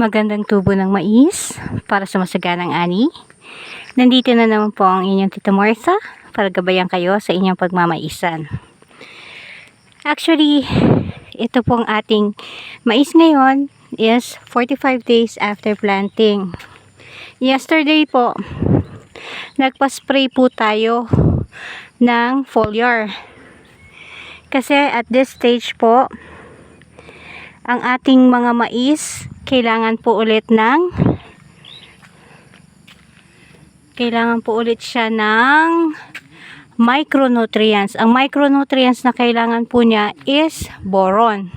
magandang tubo ng mais para sa masaganang ani. Nandito na naman po ang inyong Tita Martha para gabayan kayo sa inyong pagmamaisan. Actually, ito pong ating mais ngayon is 45 days after planting. Yesterday po, nagpa-spray po tayo ng foliar. Kasi at this stage po, ang ating mga mais kailangan po ulit ng kailangan po ulit siya ng micronutrients. Ang micronutrients na kailangan po niya is boron.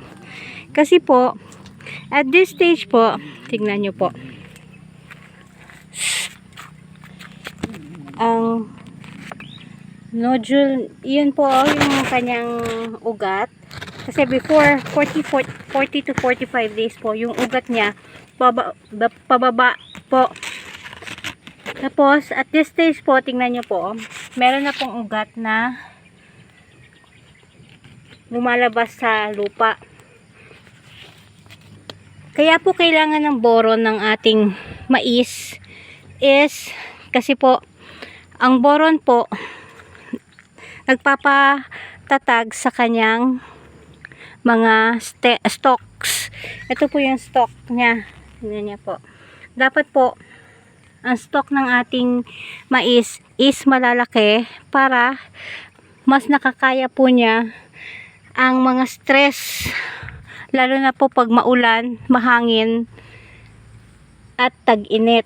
Kasi po, at this stage po, tignan nyo po, ang nodule, yun po yung kanyang ugat. Kasi before 40, 40 to 45 days po, yung ugat niya paba, ba- pababa po. Tapos, at this stage po, tingnan nyo po, meron na pong ugat na lumalabas sa lupa. Kaya po kailangan ng boron ng ating mais is kasi po ang boron po nagpapatatag sa kanyang mga stalks. Ito po yung stalk niya. Tingnan niya po. Dapat po, ang stalk ng ating mais is malalaki para mas nakakaya po niya ang mga stress lalo na po pag maulan, mahangin at tag-init.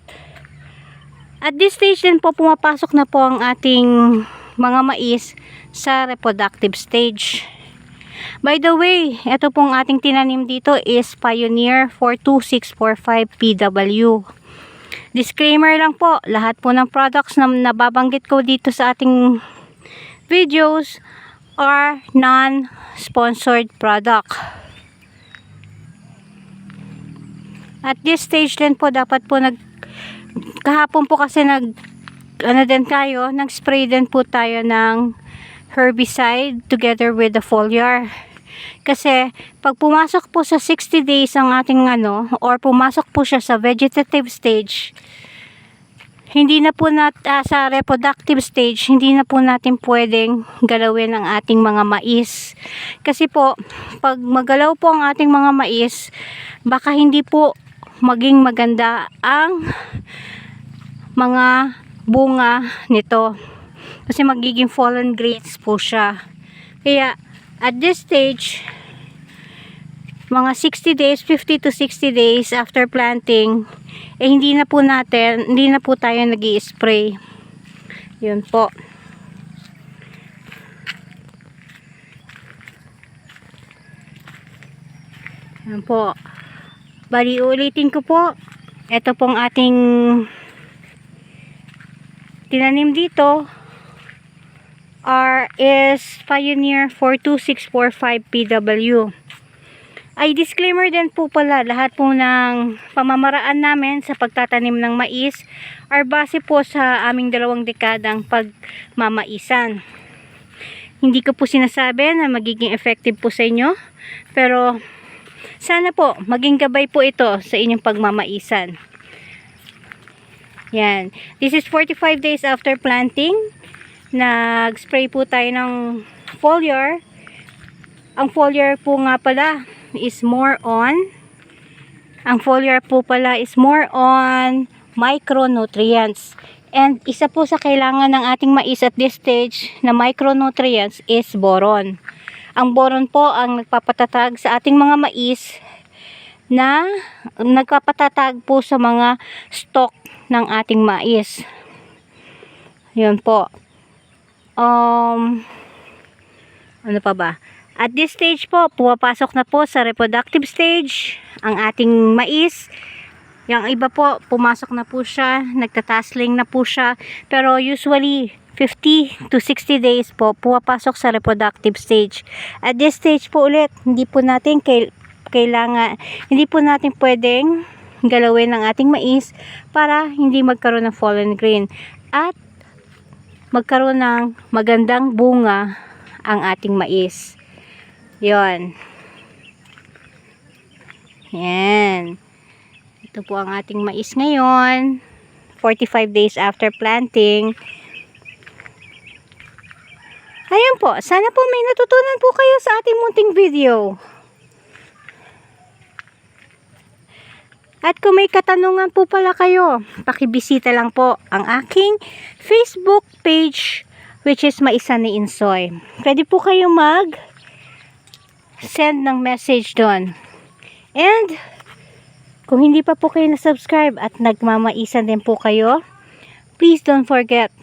At this stage din po pumapasok na po ang ating mga mais sa reproductive stage. By the way, ito pong ating tinanim dito is Pioneer 42645 PW. Disclaimer lang po, lahat po ng products na nababanggit ko dito sa ating videos are non-sponsored product. At this stage din po, dapat po nag kahapon po kasi nag ano din tayo, nag-spray din po tayo ng herbicide together with the foliar. Kasi pag pumasok po sa 60 days ang ating ano or pumasok po siya sa vegetative stage, hindi na po nat ah, sa reproductive stage, hindi na po natin pwedeng galawin ang ating mga mais. Kasi po, pag magalaw po ang ating mga mais, baka hindi po maging maganda ang mga bunga nito. Kasi magiging fallen grades po siya. Kaya, at this stage, mga 60 days, 50 to 60 days after planting, eh hindi na po natin, hindi na po tayo nag spray Yun po. Yan po. Bali, ulitin ko po. Ito pong ating tinanim dito R is Pioneer 42645 PW. Ay disclaimer din po pala, lahat po ng pamamaraan namin sa pagtatanim ng mais are base po sa aming dalawang dekadang pagmamaisan. Hindi ko po sinasabi na magiging effective po sa inyo, pero sana po maging gabay po ito sa inyong pagmamaisan. Yan. This is 45 days after planting. Nag-spray po tayo ng foliar. Ang foliar po nga pala is more on ang foliar po pala is more on micronutrients. And isa po sa kailangan ng ating mais at this stage na micronutrients is boron. Ang boron po ang nagpapatatag sa ating mga mais na nagpapatatag po sa mga stock ng ating mais. Yun po. Um, ano pa ba? At this stage po, pumapasok na po sa reproductive stage ang ating mais. Yung iba po, pumasok na po siya, nagtatasling na po siya. Pero usually, 50 to 60 days po, pumapasok sa reproductive stage. At this stage po ulit, hindi po natin kail kailangan, hindi po natin pwedeng galawin ang ating mais para hindi magkaroon ng fallen grain. At magkaroon ng magandang bunga ang ating mais. Yon. Yan. Ito po ang ating mais ngayon. 45 days after planting. Ayan po, sana po may natutunan po kayo sa ating munting video. At kung may katanungan po pala kayo, pakibisita lang po ang aking Facebook page which is Maisa ni Insoy. Pwede po kayo mag send ng message doon. And kung hindi pa po kayo na-subscribe at nagmamaisan din po kayo, please don't forget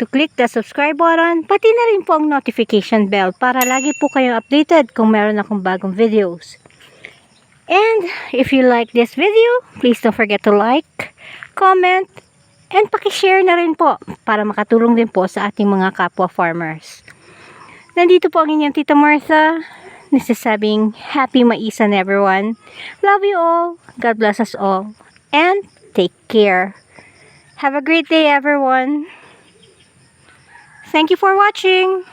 to click the subscribe button, pati na rin po ang notification bell para lagi po kayong updated kung meron akong bagong videos. And if you like this video, please don't forget to like, comment, and pakishare na rin po para makatulong din po sa ating mga kapwa farmers. Nandito po ang inyong Tita Martha, nagsasabing happy maisan everyone. Love you all, God bless us all, and take care. Have a great day everyone. Thank you for watching.